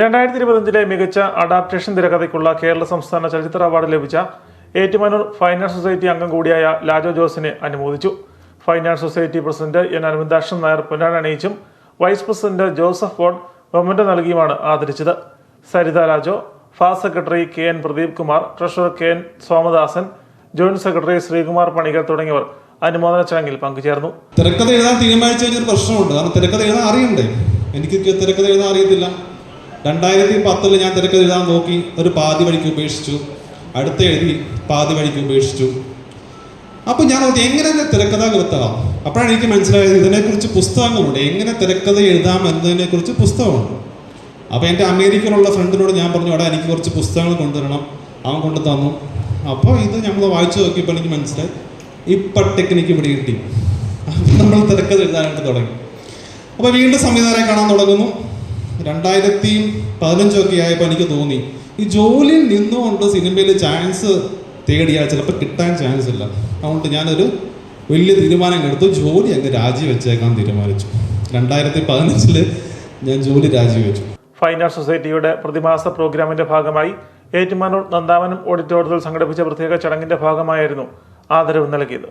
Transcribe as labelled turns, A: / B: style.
A: രണ്ടായിരത്തി ഇരുപത്തഞ്ചിലെ മികച്ച അഡാപ്റ്റേഷൻ തിരക്കഥയ്ക്കുള്ള കേരള സംസ്ഥാന ചലച്ചിത്ര അവാർഡ് ലഭിച്ച ഏറ്റുമാനൂർ ഫൈനാൻസ് സൊസൈറ്റി അംഗം കൂടിയായ ലാജോ ജോസിനെ അനുമോദിച്ചു. Finance society president N Aravindakshan Nair പൊന്നാൻ അണിയിച്ചും വൈസ് പ്രസിഡന്റ് ജോസഫ് വോൺ മൊമെന്റ് നൽകിയുമാണ് ആദരിച്ചത്. Saritha Lajo ഫാസ് secretary K N Pradeep Kumar treasurer K N Somadasan joint secretary Sreekumar Panicker തുടങ്ങിയവർ അനുമോദന ചടങ്ങിൽ പങ്കുചേർന്നു.
B: തിരക്കഥ എഴുതാൻ തീരുമാനിച്ചു കഴിഞ്ഞൊരു പ്രശ്നമുണ്ട്. കാരണം തിരക്കഥ എഴുതാൻ അറിയണ്ടേ? എനിക്ക് തിരക്കഥ എഴുതാൻ അറിയത്തില്ല. രണ്ടായിരത്തി പത്തിൽ ഞാൻ തിരക്കഥ എഴുതാൻ നോക്കി ഒരു പാതി വഴിക്ക് ഉപേക്ഷിച്ചു. അടുത്ത എഴുതി പാതി വഴിക്ക് ഉപേക്ഷിച്ചു. അപ്പോൾ ഞാൻ അത് എങ്ങനെ തിരക്കഥ കൃത്തകം അപ്പോഴാണ് എനിക്ക് മനസ്സിലായത് ഇതിനെക്കുറിച്ച് പുസ്തകങ്ങളുണ്ട്. എങ്ങനെ തിരക്കഥ എഴുതാം എന്നതിനെക്കുറിച്ച് പുസ്തകമുണ്ട്. അപ്പോൾ എന്റെ അമേരിക്കയിലുള്ള ഫ്രണ്ടിനോട് ഞാൻ പറഞ്ഞു അവിടെ എനിക്ക് കുറച്ച് പുസ്തകങ്ങൾ കൊണ്ടുവരണം അവൻ കൊണ്ടു തന്നു. അപ്പോൾ ഇത് നമ്മൾ വായിച്ചു നോക്കിയപ്പോൾ എനിക്ക് മനസ്സിലായി ഇപ്പം ടെക്നിക്ക് ഇവിടെ കിട്ടി അപ്പോൾ നമ്മൾ തിരക്കഥ എഴുതാനായിട്ട് തുടങ്ങി. അപ്പോൾ വീണ്ടും സംവിധാനം കാണാൻ തുടങ്ങുന്നു. രണ്ടായിരത്തി പതിനഞ്ചൊക്കെ ആയപ്പോൾ എനിക്ക് തോന്നി. ഈ ജോലിയിൽ നിന്നുകൊണ്ട് സിനിമയിൽ ചാൻസ് തേടിയാൽ ചിലപ്പോൾ കിട്ടാൻ ചാൻസ് ഇല്ല. അതുകൊണ്ട് ഞാനൊരു വലിയ തീരുമാനം എടുത്തു. ജോലി അങ്ങ് രാജിവെച്ചേക്കാൻ തീരുമാനിച്ചു. രണ്ടായിരത്തി പതിനഞ്ചിൽ ഞാൻ ജോലി രാജിവെച്ചു.
A: ഫൈൻ ആർട്സ് സൊസൈറ്റിയുടെ പ്രതിമാസ പ്രോഗ്രാമിന്റെ ഭാഗമായി ഏറ്റുമാനൂർ നന്ദാവനം ഓഡിറ്റോറിയത്തിൽ സംഘടിപ്പിച്ച പ്രത്യേക ചടങ്ങിന്റെ ഭാഗമായിരുന്നു ആദരവ് നൽകിയത്.